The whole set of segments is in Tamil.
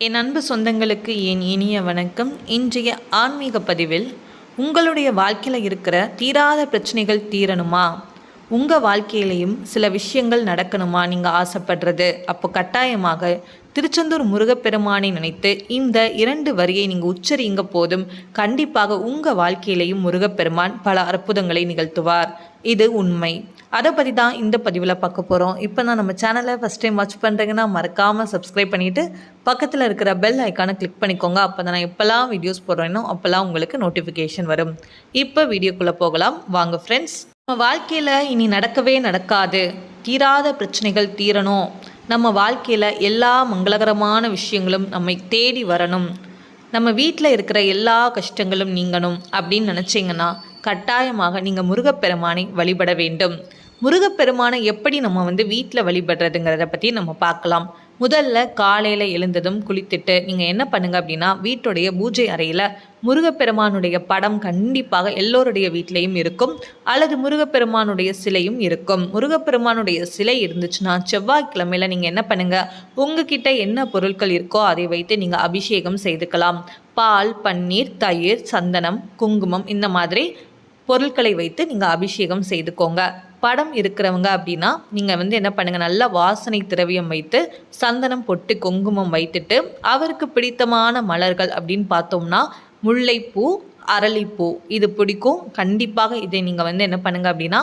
என் அன்பு சொந்தங்களுக்கு என் இனிய வணக்கம். இன்றைய ஆன்மீக பதிவில் உங்களுடைய வாழ்க்கையில் இருக்கிற தீராத பிரச்சனைகள் தீரணுமா? உங்கள் வாழ்க்கையிலையும் சில விஷயங்கள் நடக்கணுமா நீங்கள் ஆசைப்படுறது? அப்போ கட்டாயமாக திருச்செந்தூர் முருகப்பெருமானை நினைத்து இந்த இரண்டு வரியை நீங்கள் உச்சரிங்க போதும். கண்டிப்பாக உங்கள் வாழ்க்கையிலையும் முருகப்பெருமான் பல அற்புதங்களை நிகழ்த்துவார். இது உண்மை. அதை பற்றி தான் இந்த பதிவில் பார்க்க போகிறோம் இப்போ நான் நம்ம சேனலை ஃபஸ்ட் டைம் வாட்ச் பண்ணுறீங்கன்னா மறக்காமல் சப்ஸ்கிரைப் பண்ணிவிட்டு பக்கத்தில் இருக்கிற பெல் ஐக்கானை கிளிக் பண்ணிக்கோங்க. அப்போ தான் நான் எப்போல்லாம் வீடியோஸ் போடுறேனோ அப்போல்லாம் உங்களுக்கு நோட்டிஃபிகேஷன் வரும். இப்போ வீடியோக்குள்ளே போகலாம். வாங்க ஃப்ரெண்ட்ஸ் நம்ம வாழ்க்கையில் இனி நடக்கவே நடக்காது. தீராத பிரச்சனைகள் தீரணும். நம்ம வாழ்க்கையில் எல்லா மங்களகரமான விஷயங்களும் நம்மை தேடி வரணும். நம்ம வீட்டில் இருக்கிற எல்லா கஷ்டங்களும் நீங்கணும் அப்படின்னு நினச்சிங்கன்னா கட்டாயமாக நீங்கள் முருகப்பெருமானை வழிபட வேண்டும். முருகப்பெருமானை எப்படி நம்ம வந்து வீட்டில் வழிபடுறதுங்கிறத பற்றி நம்ம பார்க்கலாம். முதல்ல காலையில் எழுந்ததும் குளித்துட்டு நீங்கள் என்ன பண்ணுங்க அப்படின்னா வீட்டுடைய பூஜை அறையில் முருகப்பெருமானுடைய படம் கண்டிப்பாக எல்லோருடைய வீட்லேயும் இருக்கும். அல்லது முருகப்பெருமானுடைய சிலையும் இருக்கும். முருகப்பெருமானுடைய சிலை இருந்துச்சுன்னா செவ்வாய்க்கிழமையில் நீங்கள் என்ன பண்ணுங்க உங்ககிட்ட என்ன பொருட்கள் இருக்கோ அதை வைத்து நீங்கள் அபிஷேகம் செய்துக்கலாம். பால் பன்னீர் தயிர் சந்தனம் குங்குமம் இந்த மாதிரி பொருட்களை வைத்து நீங்கள் அபிஷேகம் செய்துக்கோங்க. படம் இருக்கிறவங்க அப்படின்னா நீங்கள் வந்து என்ன பண்ணுங்கள் நல்ல வாசனை திரவியம் வைத்து சந்தனம் பொட்டு குங்குமம் வைத்துட்டு அவருக்கு பிடித்தமான மலர்கள் அப்படின்னு பார்த்தோம்னா முல்லைப்பூ அரளிப்பூ இது பிடிக்கும். கண்டிப்பாக இதை நீங்கள் வந்து என்ன பண்ணுங்கள் அப்படின்னா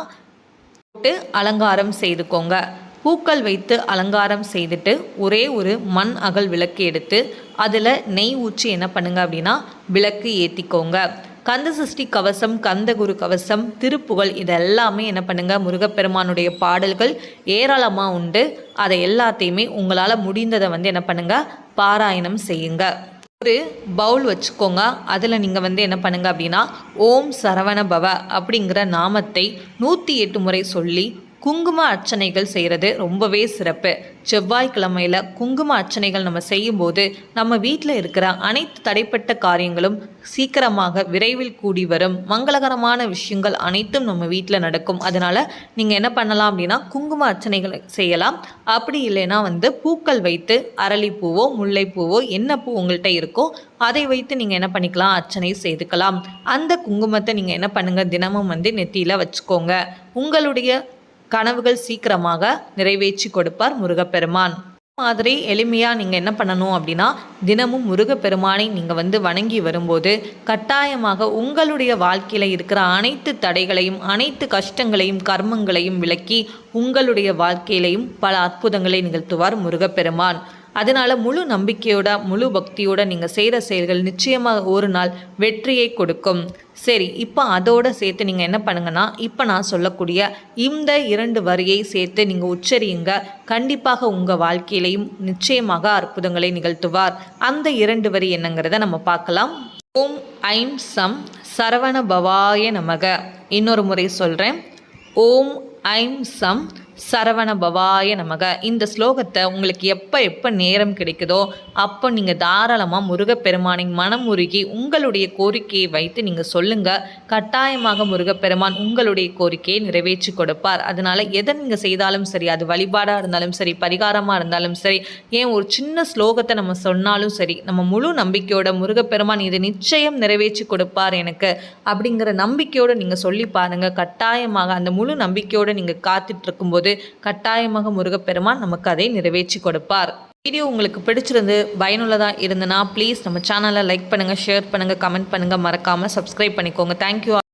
போட்டு அலங்காரம் செய்துக்கோங்க. பூக்கள் வைத்து அலங்காரம் செய்துட்டு ஒரே ஒரு மண் அகல் விளக்கு எடுத்து அதில் நெய் ஊற்றி என்ன பண்ணுங்க அப்படின்னா விளக்கு ஏற்றிக்கோங்க கந்த சஷ்டி கவசம் கந்தகுரு கவசம் திருப்புகழ் இதெல்லாமே என்ன பண்ணுங்க? முருகப்பெருமானுடைய பாடல்கள் ஏராளமாக உண்டு. அதை எல்லாத்தையுமே உங்களால் முடிந்ததை வந்து என்ன பண்ணுங்க? பாராயணம் செய்யுங்க. ஒரு பவுல் வச்சுக்கோங்க. அதில் நீங்கள் வந்து என்ன பண்ணுங்க அப்படின்னா ஓம் சரவண பவ அப்படிங்கிற நாமத்தை நூற்றி எட்டு முறை சொல்லி குங்கும அர்ச்சனைகள் செய்கிறது ரொம்பவே சிறப்பு. செவ்வாய்க்கிழமையில் குங்கும அர்ச்சனைகள் நம்ம செய்யும்போது நம்ம வீட்டில் இருக்கிற அனைத்து தடைப்பட்ட காரியங்களும் சீக்கிரமாக விரைவில் கூடி வரும். மங்களகரமான விஷயங்கள் அனைத்தும் நம்ம வீட்டில் நடக்கும். அதனால் நீங்கள் என்ன பண்ணலாம் அப்படின்னா குங்கும அர்ச்சனைகள் செய்யலாம். அப்படி இல்லைன்னா வந்து பூக்கள் வைத்து அரளிப்பூவோ முல்லைப்பூவோ என்ன பூ உங்கள்கிட்ட இருக்கோ அதை வைத்து நீங்கள் என்ன பண்ணிக்கலாம் அர்ச்சனை செய்துக்கலாம். அந்த குங்குமத்தை நீங்கள் என்ன பண்ணுங்கள் தினமும் வந்து நெத்தியில் வச்சுக்கோங்க. உங்களுடைய கனவுகள் சீக்கிரமாக நிறைவேற்றி கொடுப்பார் முருகப்பெருமான். மாதிரி எளிமையாக நீங்கள் என்ன பண்ணணும் அப்படின்னா தினமும் முருகப்பெருமானை நீங்கள் வந்து வணங்கி வரும்போது கட்டாயமாக உங்களுடைய வாழ்க்கையில் இருக்கிற அனைத்து தடைகளையும் அனைத்து கஷ்டங்களையும் கர்மங்களையும் விளக்கி உங்களுடைய வாழ்க்கையிலையும் பல அற்புதங்களை நிகழ்த்துவார் முருகப்பெருமான். அதனால் முழு நம்பிக்கையோட முழு பக்தியோட நீங்கள் செய்கிற செயல்கள் நிச்சயமாக ஒரு நாள் வெற்றியை கொடுக்கும். சரி இப்போ அதோடு சேர்த்து நீங்கள் என்ன பண்ணுங்கன்னா இப்போ நான் சொல்லக்கூடிய இந்த இரண்டு வரியை சேர்த்து நீங்கள் உச்சரியுங்க. கண்டிப்பாக உங்கள் வாழ்க்கையிலையும் நிச்சயமாக அற்புதங்களை நிகழ்த்துவார். அந்த இரண்டு வரி என்னங்கிறத நம்ம பார்க்கலாம். ஓம் ஐம் சம் சரவண பவாய நமக. இன்னொரு முறை சொல்கிறேன் ஓம் ஐம் சம் சரவண பவாய நமக. இந்த ஸ்லோகத்தை உங்களுக்கு எப்போ எப்போ நேரம் கிடைக்குதோ அப்போ நீங்கள் தாராளமாக முருகப்பெருமானை மனம் உருகி உங்களுடைய கோரிக்கையை வைத்து நீங்கள் சொல்லுங்கள் கட்டாயமாக முருகப்பெருமான் உங்களுடைய கோரிக்கையை நிறைவேற்றி கொடுப்பார். அதனால் எதை நீங்கள் செய்தாலும் சரி அது வழிபாடாக இருந்தாலும் சரி பரிகாரமாக இருந்தாலும் சரி ஏன் ஒரு சின்ன ஸ்லோகத்தை நம்ம சொன்னாலும் சரி நம்ம முழு நம்பிக்கையோட முருகப்பெருமான் இதை நிச்சயம் நிறைவேற்றி கொடுப்பார் எனக்கு அப்படிங்கிற நம்பிக்கையோடு நீங்கள் சொல்லி பாருங்கள் கட்டாயமாக அந்த முழு நம்பிக்கையோடு நீங்கள் காத்துட்ருக்கும்போது இருக்கும்போது கட்டாயமாக முருகப்பெருமான் நமக்கு அதை நிறைவேற்றி கொடுப்பார். வீடியோ உங்களுக்கு பிடிச்சிருந்து பயனுள்ளதாக இருந்தனா ப்ளீஸ் நம்ம சேனலை லைக் பண்ணுங்கள் ஷேர் பண்ணுங்கள் கமெண்ட் பண்ணுங்கள் மறக்காமல் சப்ஸ்கிரைப் பண்ணிக்கோங்க. தேங்க்யூ